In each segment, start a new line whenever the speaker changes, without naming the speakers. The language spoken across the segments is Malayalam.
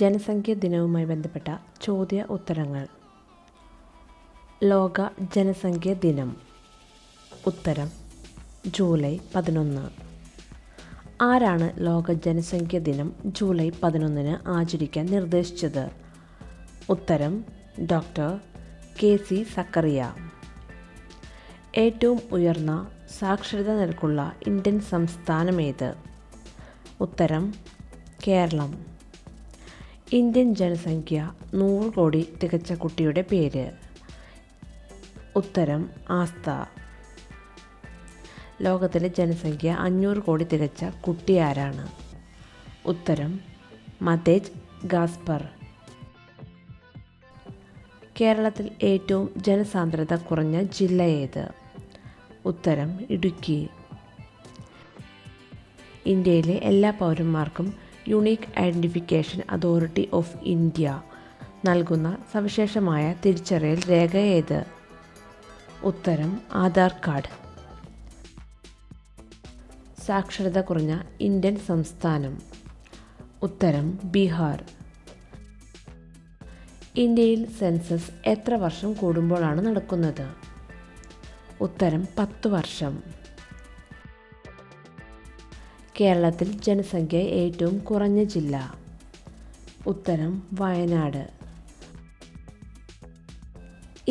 ജനസംഖ്യാ ദിനവുമായി ബന്ധപ്പെട്ട ചോദ്യ ഉത്തരങ്ങൾ ലോക ജനസംഖ്യാ ദിനം ഉത്തരം ജൂലൈ പതിനൊന്ന് ആരാണ് ലോക ജനസംഖ്യാ ദിനം ജൂലൈ പതിനൊന്നിന് ആചരിക്കാൻ നിർദ്ദേശിച്ചത് ഉത്തരം ഡോക്ടർ കെ സി സക്കറിയ ഏറ്റവും ഉയർന്ന സാക്ഷരത നിരക്കുള്ള ഇന്ത്യൻ സംസ്ഥാനമേത് ഉത്തരം കേരളം ഇന്ത്യൻ ജനസംഖ്യ നൂറ് കോടി തികച്ച കുട്ടിയുടെ പേര് ഉത്തരം ആസ്ത ലോകത്തിലെ ജനസംഖ്യ അഞ്ഞൂറ് കോടി തികച്ച കുട്ടി ആരാണ് ഉത്തരം മതേജ് ഗാസ്പർ കേരളത്തിൽ ഏറ്റവും ജനസാന്ദ്രത കുറഞ്ഞ ജില്ല ഏത് ഉത്തരം ഇടുക്കി ഇന്ത്യയിലെ എല്ലാ പൗരന്മാർക്കും unique identification authority of India നൽകുന്ന സവിശേഷമായ തിരിച്ചറിയൽ രേഖ ഏത് ഉത്തരം ആധാർ കാർഡ് സാക്ഷരത കുറഞ്ഞ ഇന്ത്യൻ സംസ്ഥാനം ഉത്തരം ബീഹാർ ഇന്ത്യയിൽ സെൻസസ് എത്ര വർഷം കൂടുമ്പോഴാണ് നടക്കുന്നത് ഉത്തരം പത്ത് വർഷം കേരളത്തിൽ ജനസംഖ്യ ഏറ്റവും കുറഞ്ഞ ജില്ല ഉത്തരം വയനാട്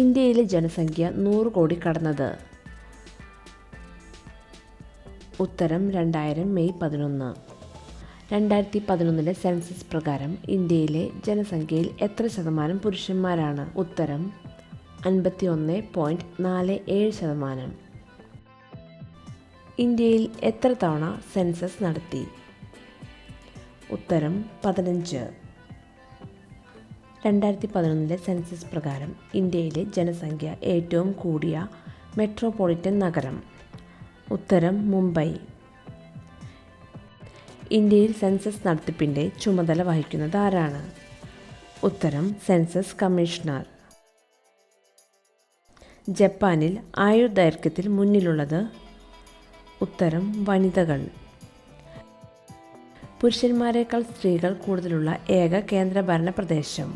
ഇന്ത്യയിലെ ജനസംഖ്യ നൂറ് കോടി കടന്നത് ഉത്തരം രണ്ടായിരം മെയ് പതിനൊന്ന് രണ്ടായിരത്തി പതിനൊന്നിലെ സെൻസസ് പ്രകാരം ഇന്ത്യയിലെ ജനസംഖ്യയിൽ എത്ര ശതമാനം പുരുഷന്മാരാണ് ഉത്തരം അൻപത്തി ഒന്ന് പോയിൻറ്റ് നാല് ഏഴ് ശതമാനം ഇന്ത്യയിൽ എത്ര തവണ സെൻസസ് നടത്തി ഉത്തരം പതിനഞ്ച് രണ്ടായിരത്തി പതിനൊന്നിലെ സെൻസസ് പ്രകാരം ഇന്ത്യയിലെ ജനസംഖ്യ ഏറ്റവും കൂടിയ മെട്രോപൊളിറ്റൻ നഗരം ഉത്തരം മുംബൈ ഇന്ത്യയിൽ സെൻസസ് നടത്തിപ്പിൻ്റെ ചുമതല വഹിക്കുന്നത് ആരാണ് ഉത്തരം സെൻസസ് കമ്മീഷണർ ജപ്പാനിൽ ആയുർദൈർഘ്യത്തിൽ മുന്നിലുള്ളത് ഉത്തരം വനിതകൾ പുരുഷന്മാരെക്കാൾ സ്ത്രീകൾ കൂടുതലുള്ള ഏക കേന്ദ്രഭരണ പ്രദേശം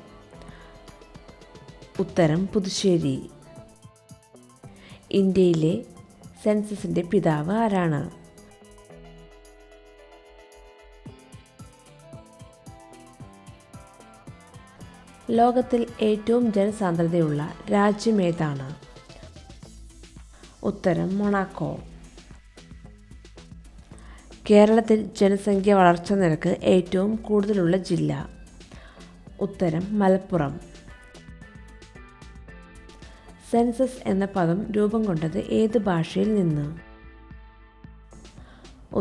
ഉത്തരം പുതുശ്ശേരി ഇന്ത്യയിലെ സെൻസസിൻ്റെ പിതാവ് ആരാണ് ലോകത്തിൽ ഏറ്റവും ജനസാന്ദ്രതയുള്ള രാജ്യമേതാണ് ഉത്തരം മൊണാക്കോ കേരളത്തിൽ ജനസംഖ്യ വളർച്ച നിരക്ക് ഏറ്റവും കൂടുതലുള്ള ജില്ല ഉത്തരം മലപ്പുറം സെൻസസ് എന്ന പദം രൂപം കൊണ്ടത് ഏത് ഭാഷയിൽ നിന്ന്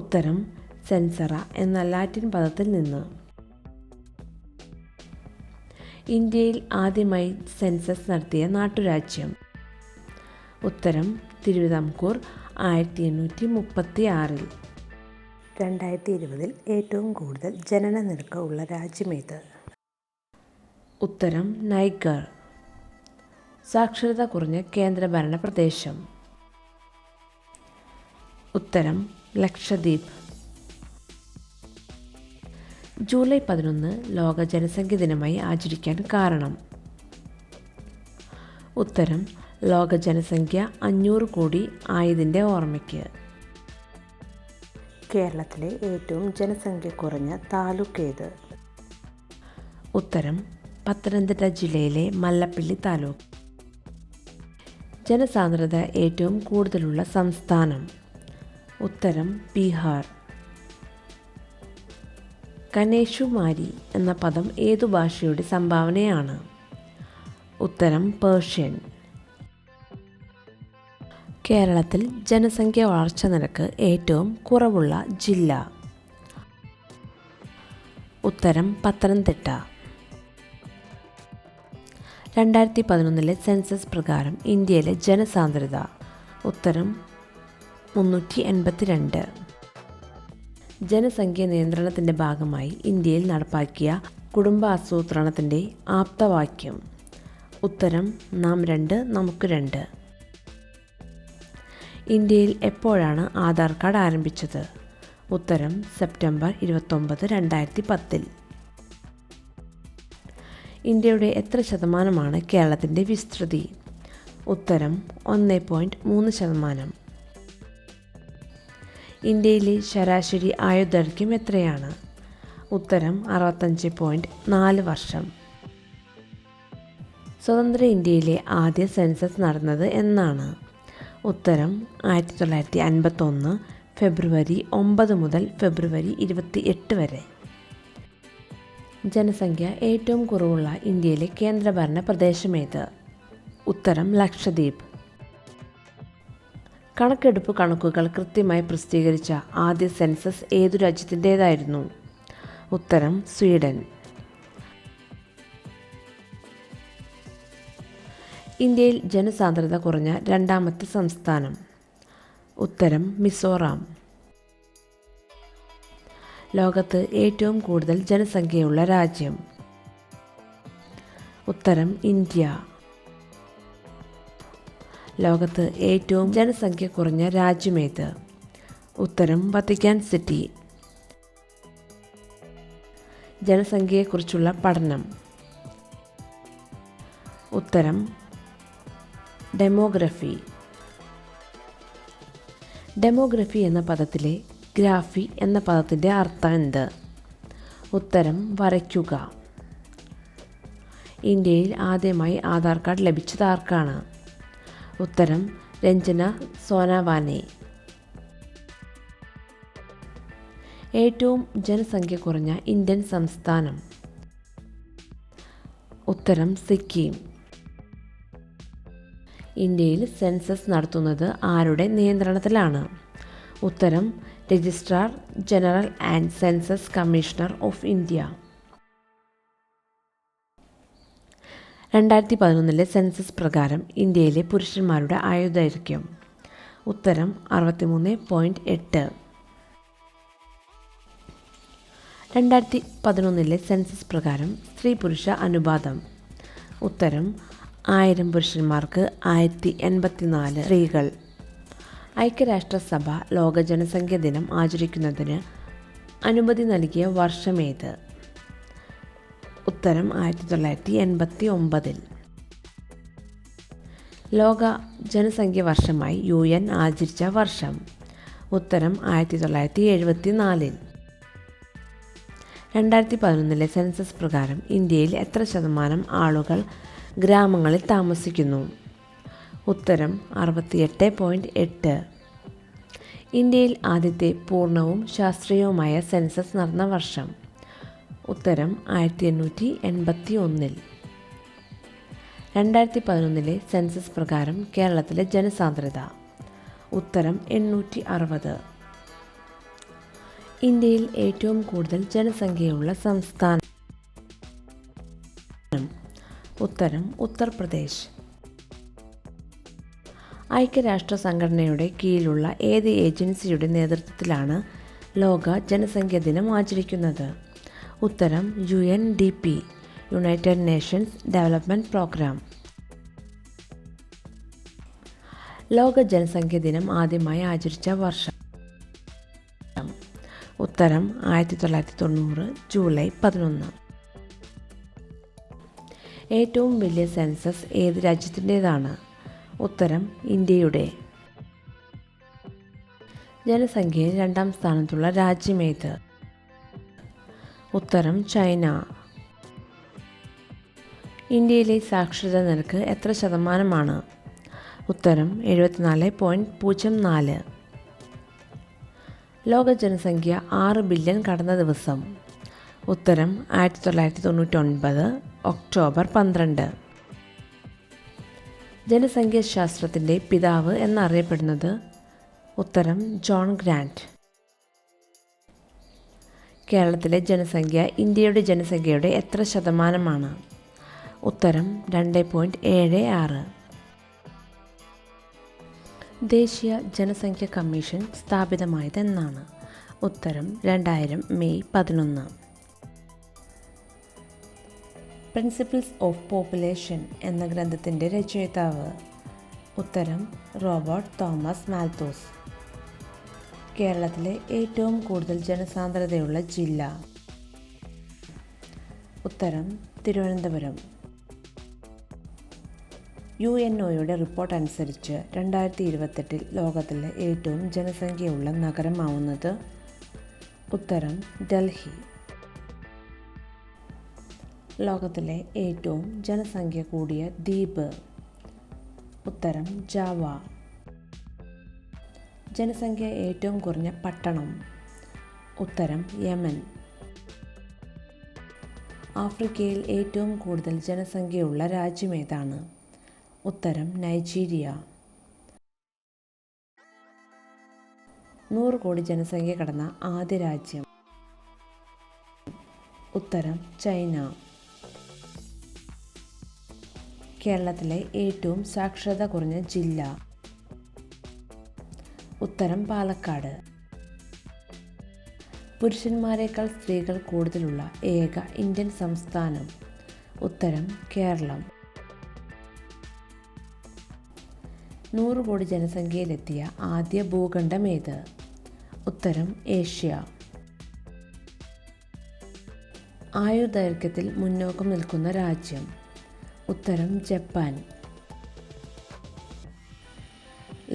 ഉത്തരം സെൻസറ എന്ന ലാറ്റിൻ പദത്തിൽ നിന്ന് ഇന്ത്യയിൽ ആദ്യമായി സെൻസസ് നടത്തിയ നാട്ടുരാജ്യം ഉത്തരം തിരുവിതാംകൂർ ആയിരത്തി എണ്ണൂറ്റി മുപ്പത്തി ആറിൽ രണ്ടായിരത്തി ഇരുപതിൽ ഏറ്റവും കൂടുതൽ ജനന നിരക്ക് ഉള്ള രാജ്യമേത് ഉത്തരം നൈഗർ സാക്ഷരത കുറഞ്ഞ കേന്ദ്രഭരണ പ്രദേശം ഉത്തരം ലക്ഷദ്വീപ് ജൂലൈ പതിനൊന്ന് ലോക ജനസംഖ്യ ദിനമായി ആചരിക്കാൻ കാരണം ഉത്തരം ലോക ജനസംഖ്യ അഞ്ഞൂറ് കോടി ആയതിൻ്റെ ഓർമ്മയ്ക്ക് കേരളത്തിലെ ഏറ്റവും ജനസംഖ്യ കുറഞ്ഞ താലൂക്ക് ഏത് ഉത്തരം പത്തനംതിട്ട ജില്ലയിലെ മല്ലപ്പള്ളി താലൂക്ക് ജനസാന്ദ്രത ഏറ്റവും കൂടുതലുള്ള സംസ്ഥാനം ഉത്തരം ബീഹാർ കനേഷുമാരി എന്ന പദം ഏതു ഭാഷയുടെ സംഭാവനയാണ് ഉത്തരം പേർഷ്യൻ കേരളത്തിൽ ജനസംഖ്യ വളർച്ച നിരക്ക് ഏറ്റവും കുറവുള്ള ജില്ല ഉത്തരം പത്തനംതിട്ട രണ്ടായിരത്തി പതിനൊന്നിലെ സെൻസസ് പ്രകാരം ഇന്ത്യയിലെ ജനസാന്ദ്രത ഉത്തരം മുന്നൂറ്റി എൺപത്തിരണ്ട് ജനസംഖ്യ നിയന്ത്രണത്തിൻ്റെ ഭാഗമായി ഇന്ത്യയിൽ നടപ്പാക്കിയ കുടുംബ ആസൂത്രണത്തിൻ്റെ ആപ്തവാക്യം ഉത്തരം നാം രണ്ട് നമുക്ക് രണ്ട് ഇന്ത്യയിൽ എപ്പോഴാണ് ആധാർ കാർഡ് ആരംഭിച്ചത് ഉത്തരം സെപ്റ്റംബർ ഇരുപത്തൊമ്പത് രണ്ടായിരത്തി പത്തിൽ ഇന്ത്യയുടെ എത്ര ശതമാനമാണ് കേരളത്തിൻ്റെ വിസ്തൃതി ഉത്തരം ഒന്ന് പോയിൻറ്റ് മൂന്ന് ശതമാനം ഇന്ത്യയിലെ ശരാശരി ആയുധർഘ്യം എത്രയാണ് ഉത്തരം അറുപത്തഞ്ച് പോയിൻറ്റ് നാല് വർഷം സ്വതന്ത്ര ഇന്ത്യയിലെ ആദ്യ സെൻസസ് നടന്നത് എന്നാണ് ഉത്തരം ആയിരത്തി തൊള്ളായിരത്തി അൻപത്തൊന്ന് ഫെബ്രുവരി ഒമ്പത് മുതൽ ഫെബ്രുവരി ഇരുപത്തി എട്ട് വരെ ജനസംഖ്യ ഏറ്റവും കുറവുള്ള ഇന്ത്യയിലെ കേന്ദ്രഭരണ പ്രദേശമേത് ഉത്തരം ലക്ഷദ്വീപ് കണക്കെടുപ്പ് കണക്കുകൾ കൃത്യമായി പ്രസിദ്ധീകരിച്ച ആദ്യ സെൻസസ് ഏതു രാജ്യത്തിൻ്റേതായിരുന്നു ഉത്തരം സ്വീഡൻ ഇന്ത്യയിൽ ജനസാന്ദ്രത കുറഞ്ഞ രണ്ടാമത്തെ സംസ്ഥാനം ഉത്തരം മിസോറാം ലോകത്ത് ഏറ്റവും കൂടുതൽ ജനസംഖ്യയുള്ള രാജ്യം ഉത്തരം ഇന്ത്യ ലോകത്ത് ഏറ്റവും ജനസംഖ്യ കുറഞ്ഞ രാജ്യമേത് ഉത്തരം വത്തിക്കാൻ സിറ്റി ജനസംഖ്യയെക്കുറിച്ചുള്ള പഠനം ഉത്തരം ഡെമോഗ്രഫി ഡെമോഗ്രഫി എന്ന പദത്തിലെ ഗ്രാഫി എന്ന പദത്തിൻ്റെ അർത്ഥം എന്ത് ഉത്തരം വരയ്ക്കുക ഇന്ത്യയിൽ ആദ്യമായി ആധാർ കാർഡ് ലഭിച്ചത് ആർക്കാണ് ഉത്തരം രഞ്ജന സോനാവാനെ ഏറ്റവും ജനസംഖ്യ കുറഞ്ഞ ഇന്ത്യൻ സംസ്ഥാനം ഉത്തരം സിക്കിം ഇന്ത്യയിൽ സെൻസസ് നടത്തുന്നത് ആരുടെ നിയന്ത്രണത്തിലാണ് ഉത്തരം registrar general and census commissioner of India രണ്ടായിരത്തി പതിനൊന്നിലെ സെൻസസ് പ്രകാരം ഇന്ത്യയിലെ പുരുഷന്മാരുടെ ആയുധദൈർഘ്യം ഉത്തരം അറുപത്തിമൂന്ന് പോയിൻറ്റ് എട്ട് രണ്ടായിരത്തി പതിനൊന്നിലെ സെൻസസ് പ്രകാരം സ്ത്രീ പുരുഷ അനുപാതം ഉത്തരം ആയിരം പുരുഷന്മാർക്ക് ആയിരത്തി എൺപത്തിനാല് സ്ത്രീകൾ ഐക്യരാഷ്ട്രസഭ ലോക ജനസംഖ്യ ദിനം ആചരിക്കുന്നതിന് അനുമതി നൽകിയ വർഷമേത് ഉത്തരം ആയിരത്തി തൊള്ളായിരത്തി എൺപത്തി ഒമ്പതിൽ ലോക ജനസംഖ്യ വർഷമായി യു എൻ ആചരിച്ച വർഷം ഉത്തരം ആയിരത്തി തൊള്ളായിരത്തി എഴുപത്തി നാലിൽ രണ്ടായിരത്തി പതിനൊന്നിലെ സെൻസസ് പ്രകാരം ഇന്ത്യയിൽ എത്ര ശതമാനം ആളുകൾ ഗ്രാമങ്ങളിൽ താമസിക്കുന്നു ഉത്തരം അറുപത്തിയെട്ട് പോയിൻറ്റ് എട്ട് ഇന്ത്യയിൽ ആദ്യത്തെ പൂർണ്ണവും ശാസ്ത്രീയവുമായ സെൻസസ് നടന്ന വർഷം ഉത്തരം ആയിരത്തി എണ്ണൂറ്റി എൺപത്തി ഒന്നിൽ രണ്ടായിരത്തി പതിനൊന്നിലെ സെൻസസ് പ്രകാരം കേരളത്തിലെ ജനസാന്ദ്രത ഉത്തരം എണ്ണൂറ്റി അറുപത് ഇന്ത്യയിൽ ഏറ്റവും കൂടുതൽ ജനസംഖ്യയുള്ള സംസ്ഥാനം ഉത്തരം ഉത്തർപ്രദേശ് ഐക്യരാഷ്ട്ര സംഘടനയുടെ കീഴിലുള്ള ഏത് ഏജൻസിയുടെ നേതൃത്വത്തിലാണ് ലോക ജനസംഖ്യാ ദിനം ആചരിക്കുന്നത് ഉത്തരം U N D P united nations development programme ലോക ജനസംഖ്യാ ദിനം ആദ്യമായി ആചരിച്ച വർഷം ഉത്തരം ആയിരത്തി തൊള്ളായിരത്തി തൊണ്ണൂറ് ജൂലൈ പതിനൊന്ന് ഏറ്റവും വലിയ സെൻസസ് ഏത് രാജ്യത്തിൻ്റേതാണ് ഉത്തരം ഇന്ത്യയുടെ ജനസംഖ്യയിൽ രണ്ടാം സ്ഥാനത്തുള്ള രാജ്യമേത് ഉത്തരം ചൈന ഇന്ത്യയിലെ സാക്ഷരതാ നിരക്ക് എത്ര ശതമാനമാണ് ഉത്തരം എഴുപത്തിനാല് പോയിൻറ്റ് പൂജ്യം നാല് ലോക ജനസംഖ്യ ആറ് ബില്യൺ കടന്ന ദിവസം ഉത്തരം ആയിരത്തി തൊള്ളായിരത്തി തൊണ്ണൂറ്റൊൻപത് ഒക്ടോബർ പന്ത്രണ്ട് ജനസംഖ്യാശാസ്ത്രത്തിൻ്റെ പിതാവ് എന്നറിയപ്പെടുന്നത് ഉത്തരം ജോൺ ഗ്രാൻഡ് കേരളത്തിലെ ജനസംഖ്യ ഇന്ത്യയുടെ ജനസംഖ്യയുടെ എത്ര ശതമാനമാണ് ഉത്തരം രണ്ട് പോയിൻറ്റ് ഏഴ് ആറ് ദേശീയ ജനസംഖ്യ കമ്മീഷൻ സ്ഥാപിതമായതെന്നാണ് ഉത്തരം രണ്ടായിരം മെയ് പതിനൊന്ന് പ്രിൻസിപ്പിൾസ് ഓഫ് പോപ്പുലേഷൻ എന്ന ഗ്രന്ഥത്തിൻ്റെ രചയിതാവ് ഉത്തരം റോബർട്ട് തോമസ് മാൽത്തോസ് കേരളത്തിലെ ഏറ്റവും കൂടുതൽ ജനസാന്ദ്രതയുള്ള ജില്ല ഉത്തരം തിരുവനന്തപുരം യു എൻ ഒയുടെ റിപ്പോർട്ട് അനുസരിച്ച് രണ്ടായിരത്തി ഇരുപത്തെട്ടിൽ ലോകത്തിലെ ഏറ്റവും ജനസംഖ്യയുള്ള നഗരമാവുന്നത് ഉത്തരം ഡൽഹി ലോകത്തിലെ ഏറ്റവും ജനസംഖ്യ കൂടിയ ദ്വീപ് ഉത്തരം ജാവ ജനസംഖ്യ ഏറ്റവും കുറഞ്ഞ പട്ടണം ഉത്തരം യമൻ ആഫ്രിക്കയിൽ ഏറ്റവും കൂടുതൽ ജനസംഖ്യയുള്ള രാജ്യമേതാണ് ഉത്തരം നൈജീരിയ നൂറ് കോടി ജനസംഖ്യ കടന്ന ആദ്യ രാജ്യം ഉത്തരം ചൈന കേരളത്തിലെ ഏറ്റവും സാക്ഷരത കുറഞ്ഞ ജില്ല ഉത്തരം പാലക്കാട് പുരുഷന്മാരെക്കാൾ സ്ത്രീകൾ കൂടുതലുള്ള ഏക ഇന്ത്യൻ സംസ്ഥാനം ഉത്തരം കേരളം നൂറ് കോടി ജനസംഖ്യയിലെത്തിയ ആദ്യ ഭൂഖണ്ഡം ഏത് ഉത്തരം ഏഷ്യ ദൈർഘ്യത്തിൽ മുന്നോക്കം നിൽക്കുന്ന രാജ്യം ഉത്തരം ജപ്പാൻ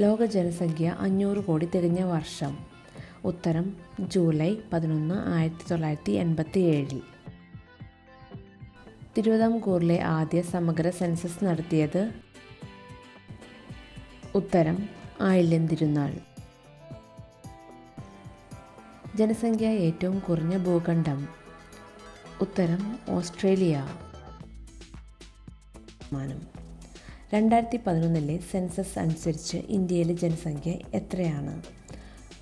ലോക ജനസംഖ്യ അഞ്ഞൂറ് കോടി തികഞ്ഞ വർഷം ഉത്തരം ജൂലൈ പതിനൊന്ന് ആയിരത്തി തൊള്ളായിരത്തി എൺപത്തി ഏഴിൽ തിരുവിതാംകൂറിലെ ആദ്യ സമഗ്ര സെൻസസ് നടത്തിയത് ഉത്തരം ആയില്യം ജനസംഖ്യ ഏറ്റവും കുറഞ്ഞ ഭൂഖണ്ഡം ഉത്തരം ഓസ്ട്രേലിയ മാനം രണ്ടായിരത്തി പതിനൊന്നിലെ സെൻസസ് അനുസരിച്ച് ഇന്ത്യയിലെ ജനസംഖ്യ എത്രയാണ്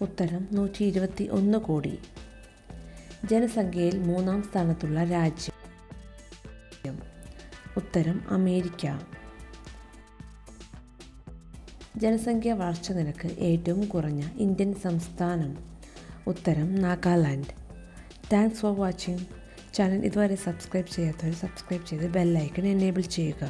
ഉത്തരം നൂറ്റി ഇരുപത്തി ഒന്ന് കോടി ജനസംഖ്യയിൽ മൂന്നാം സ്ഥാനത്തുള്ള രാജ്യം ഉത്തരം അമേരിക്ക ജനസംഖ്യ വളർച്ച നിരക്ക് ഏറ്റവും കുറഞ്ഞ ഇന്ത്യൻ സംസ്ഥാനം ഉത്തരം Nagaland thanks for watching channel ഇതുവരെ സബ്സ്ക്രൈബ് ചെയ്യാത്തവർ സബ്സ്ക്രൈബ് ചെയ്ത് ബെല്ലൈക്കൺ എനേബിൾ ചെയ്യുക